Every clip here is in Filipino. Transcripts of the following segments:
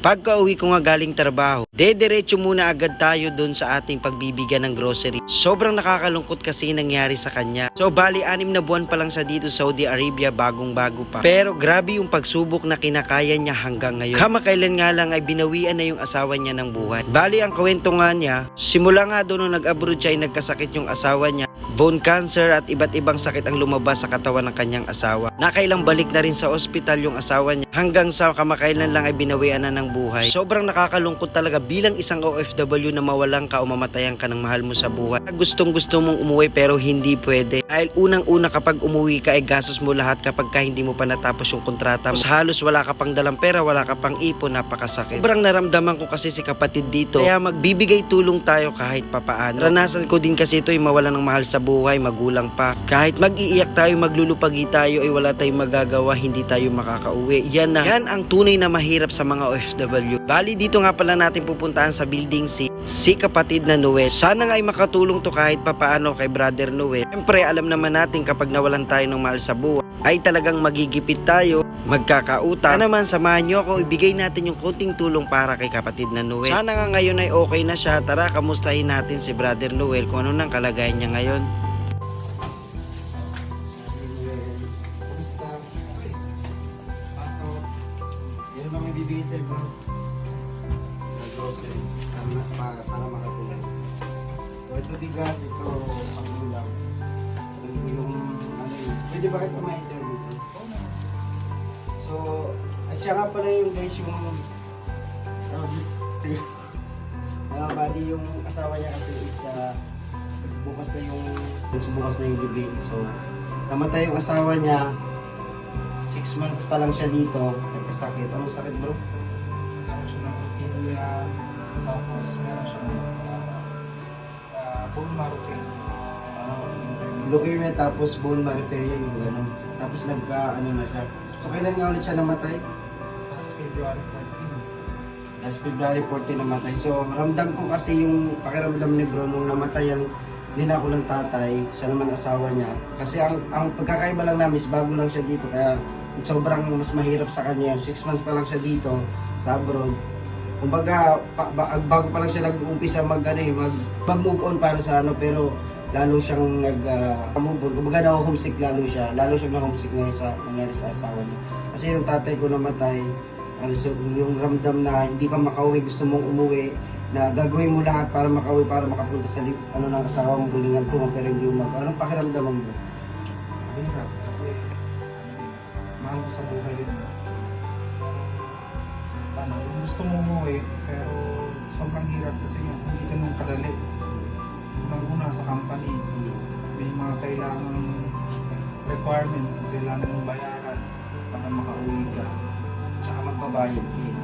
Pagka uwi ko nga galing trabaho, dediretso muna agad tayo dun sa ating pagbibigyan ng grocery. Sobrang nakakalungkot kasi nangyari sa kanya. So bali, anim na buwan pa lang siya dito sa Saudi Arabia, bagong bago pa. Pero grabe yung pagsubok na kinakaya niya hanggang ngayon. Kamakailan nga lang ay binawian na yung asawa niya ng buhay. Bali, ang kwento nga niya, simula nga doon nung nag-abroad siya ay nagkasakit yung asawa niya. Bone cancer at iba't ibang sakit ang lumabas sa katawan ng kanyang asawa. Nakailang balik na rin sa ospital yung asawa niya hanggang sa kamakailan lang ay binawian na ng buhay. Sobrang nakakalungkot talaga bilang isang OFW na mawalan ka o mamatayan ka ng mahal mo sa buhay. Gustong gusto mong umuwi pero hindi pwede. Dahil unang-una kapag umuwi ka ay gastos mo lahat kapag ka hindi mo pa natapos yung kontrata mo. Halos wala ka pang dalang pera, wala ka pang ipon, napakasakit. Sobrang naramdaman ko kasi si kapatid dito. Kaya magbibigay tulong tayo kahit papaano. Ranasan ko din kasi ito ay mawalan ng mahal sa buhay, magulang pa. Kahit mag-iiyak tayo, maglulupagi tayo ay wala tayong magagawa, hindi tayo makakauwi. Yan na. Yan ang tunay na mahirap sa mga OFW. Bali dito nga pala natin pupuntahan sa building C, si kapatid na Noel. Sana nga ay makatulong to kahit papaano kay brother Noel. Siyempre alam naman natin kapag nawalan tayo ng mahal sa buhay, ay talagang magigipit tayo, magkakautang. Sana naman samahan nyo ako, ibigay natin yung konting tulong para kay kapatid na Noel. Sana nga ngayon ay okay na siya. Tara, kamustahin natin si brother Noel kung ano nang kalagayan niya ngayon. Yan ang mga bibigay sa'yo, bro. Grocery. Para, sana makatulong. O, ito bigas, ito pangulang. Ito yung, ano yun. Pwede ba kayo ma-interview ito? So, at siya nga pala yung guys yung Ah, bali yung asawa niya kasi is ah, bukas na yung bukas na yung bibig. So, namatay yung asawa niya. Six months pa lang siya dito. Nagkasakit. Anong sakit bro? Siya ng leukemia, tapos meron siya ng uh, bone marrow failure. Leukemia tapos bone marrow failure yung gano'n. Tapos nagka ano na siya. So kailan nga ulit siya namatay? Last February 14. Last February 14 namatay. So ramdam ko kasi yung pakiramdam ni bro nung namatay ang ninako ng tatay, siya naman asawa niya. Kasi ang ang pagkakaiba lang namin is bago lang siya dito kaya sobrang mas mahirap sa kanya. 6 months pa lang siya dito sa abroad. Kumbaga, pa, ba, bago pa lang siya nag-uumpisa mag, ano, eh, mag, mag-move on para sa ano, pero lalo siyang nag uh, move on. Kumbaga na homesick lalo siya. Lalo siyang na homesick ngayon sa nangyari sa asawa niya. Kasi yung tatay ko namatay, ano, so, yung ramdam na hindi ka makauwi, gusto mong umuwi, na gagawin mo lahat para makauwi, para makapunta sa ano ng asawa mo, hulingan po, pero hindi mo mag... Anong pakiramdam mo? Mahirap kasi yun, ko sa buhay yun. Ano, gusto mo umuwi, pero sobrang hirap kasi nga, hindi ka nung kadali. Unang-una sa company, may mga kailangang requirements, kailangan mong bayaran para makauwi ka. Tsaka magbabayad eh.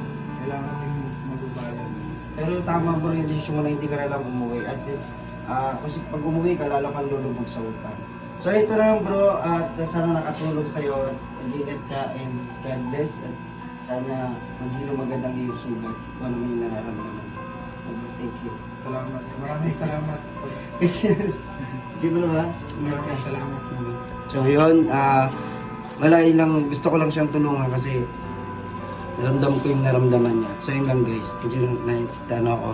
Kailangan kasi magbabayad. Pero tama bro yung desisyon mo na hindi ka na umuwi. At least, ah kasi pag umuwi ka, lalo kang lulubog sa utang. So ito lang bro, at sana nakatulong sa'yo. Mag-ingat ka and God bless. At sana maging magandang iyong sugat. Kung ano yung nararamdaman. Thank you. Salamat. Maraming salamat. Hindi mo ba? Ingat ka. Salamat. So yun, ah yun lang, gusto ko lang siyang tulungan kasi naramdam ko yung naramdaman niya. So yun lang guys, medyo na, ano ako.